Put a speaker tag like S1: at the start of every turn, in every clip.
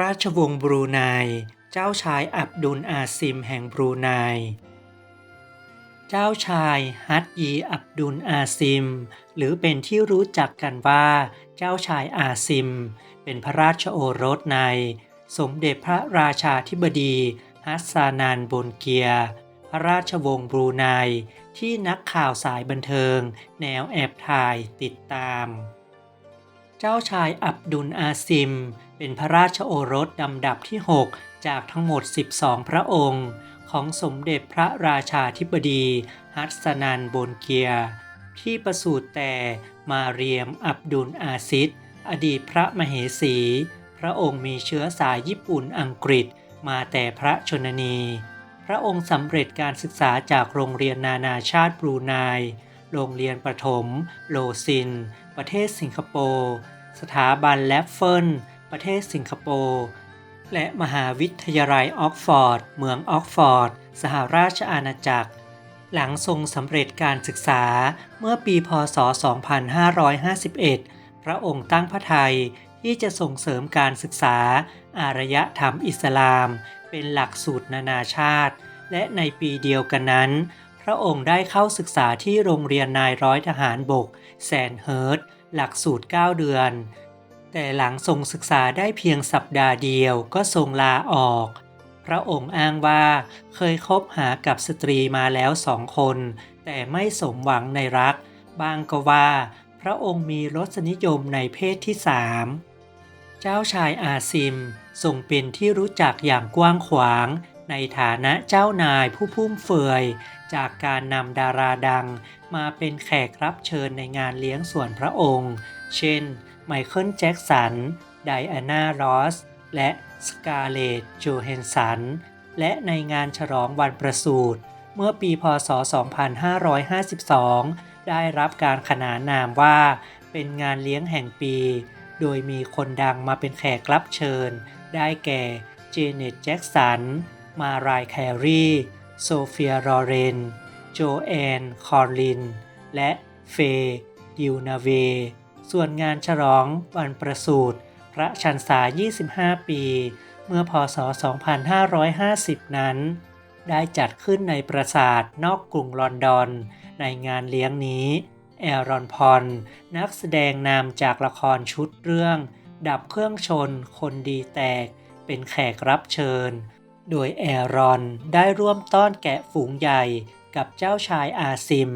S1: ราชวงศ์บรูไน เจ้าชายอับดุลอาซิมแห่งบรูไน เจ้าชายฮัตยีอับดุลอาซิม หรือเป็นที่รู้จักกันว่า เจ้าชายอาซิม เป็นพระราชโอรสใน สมเด็จพระราชาธิบดีฮัสซานันบนเกีย พระราชวงศ์บรูไนที่นักข่าวสายบันเทิง แนวแอบถ่ายติดตาม เจ้าชายอับดุลอาซิม เป็นพระราชโอรสลำดับที่ 6 จากทั้งหมด 12 พระองค์ ของสมเด็จพระราชาธิบดี ฮัสนันโบนเกีย ที่ประสูติแต่มาเรียมอับดุลอาซิดอดีตพระมเหสี พระองค์มีเชื้อสายญี่ปุ่นอังกฤษมาแต่พระชนนี พระองค์สำเร็จการศึกษาจากโรงเรียนนานาชาติบรูไน โรงเรียนประถม โลซิน ประเทศสิงคโปร์ สถาบันแลฟเฟิลประเทศสิงคโปร์ และมหาวิทยาลัยออกฟอร์ด เมืองออกฟอร์ด สหราชอาณาจักร หลังทรงสำเร็จการศึกษาเมื่อปีพศ 2551 พระองค์ตั้งพระทัยที่จะส่งเสริมการศึกษา อารยธรรมอิสลาม เป็นหลักสูตรนานาชาติ และในปีเดียวกันนั้น ระองค์ได้เข้าศึกษาที่โรงเรียนนายร้อยทหารบกแซนเฮิร์ตหลักสูตร 9 เดือน แต่หลังทรงศึกษาได้เพียงสัปดาห์เดียวก็ทรงลาออก พระองค์อ้างว่าเคยคบหากับสตรีมาแล้วสองคน แต่ไม่สมหวังในรัก บางก็ว่า พระองค์มีรสนิยมในเพศที่สามเจ้าชายอาซิมทรงเป็นที่รู้จักอย่างกว้างขวาง ในฐานะเจ้านายผู้พุ่มเฟือย จากการนำดาราดังมาเป็นแขกรับเชิญในงานเลี้ยงส่วนพระองค์ เช่น ไมเคิลแจ็กสัน ไดอาน่า รอส และสกาเลตโจเฮนสัน และในงานฉลองวันประสูติ เมื่อปีพศ 2552 ได้รับการขนานนามว่า เป็นงานเลี้ยงแห่งปี โดยมีคนดังมาเป็นแขกรับเชิญ ได้แก่ เจเน็ตแจ็กสัน มารายแครี โซเฟียรอเรน โจแอน คอร์ลิน และเฟย์ดิวนาเว ส่วนงานฉลองวันประสูติพระชันษา 25 ปี เมื่อพศ 2550 นั้น ได้จัดขึ้นในปราสาทนอกกรุงลอนดอน ในงานเลี้ยงนี้ แอรอนพอนนักแสดงนำจากละครชุดเรื่อง ดับเครื่องชนคนดีแตกเป็นแขกรับเชิญ โดยแอรอนได้ร่วมต้อนแกะฝูงใหญ่กับเจ้าชายอาซิม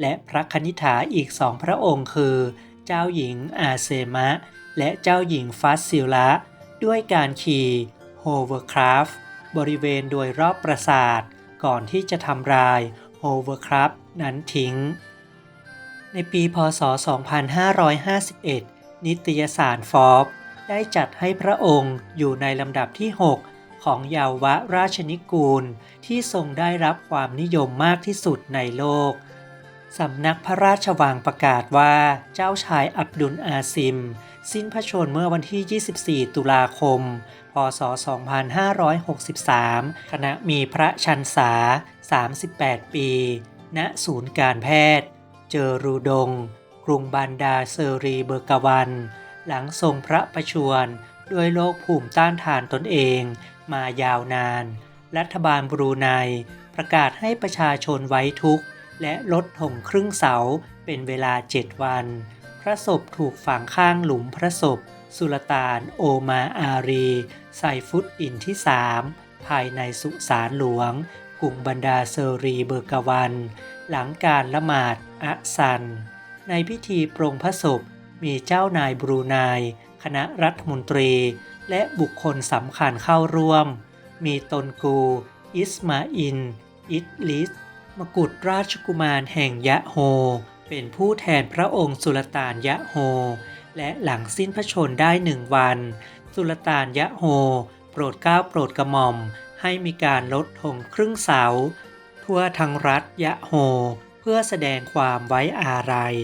S1: และพระคณิษฐาอีกสองพระองค์คือ เจ้าหญิงอาเซมะ และเจ้าหญิงฟัสซิลละด้วยการขี่โฮเวอร์คราฟบริเวณโดยรอบปราสาท ก่อนที่จะทำลายโฮเวอร์คราฟนั้นทิ้ง ในปีพศ 2551 นิตยสารฟอบได้จัดให้พระองค์อยู่ในลำดับที่ 6 ของเยาวราชนิกูล ที่ทรงได้รับความนิยมมากที่สุดในโลก สำนักพระราชวังประกาศว่าเจ้าชายอับดุลอาซิม สิ้นพระชนม์เมื่อวันที่ 24 ตุลาคม พศ 2563 ขณะมีพระชันษา 38 ปี ณ ศูนย์การแพทย์ เจอรูดง กรุงบันดาเซอรีเบอร์กวัน หลังทรงพระประชวรด้วยโรคภูมิต้านทานตนเอง มายาวนาน รัฐบาลบรูไนประกาศให้ประชาชนไว้ทุกข์ และลดถงครึ่งเสาเป็นเวลาเจ็ดวัน พระศพถูกฝังข้างหลุมพระศพ สุลต่านโอมาอารีไซฟุตอินที่สามภายในสุสานหลวงกรุงบันดาเซอรีเบอร์กาวัน หลังการละหมาดอะซัน ในพิธีปรงพระศพมีเจ้านายบรูไนคณะรัฐมนตรี และบุคคลสำคัญเข้าร่วม มีตนกู อิสมาอิน อิดลิส มกุฎราชกุมารแห่งยะโฮ เป็นผู้แทนพระองค์สุลต่านยะโฮ และหลังสิ้นพระชนได้หนึ่งวัน สุลต่านยะโฮ โปรดเกล้าโปรดกระหม่อม ให้มีการลดธงครึ่งเสา ทั่วทั้งรัฐยะโฮ เพื่อแสดงความไว้อาลัย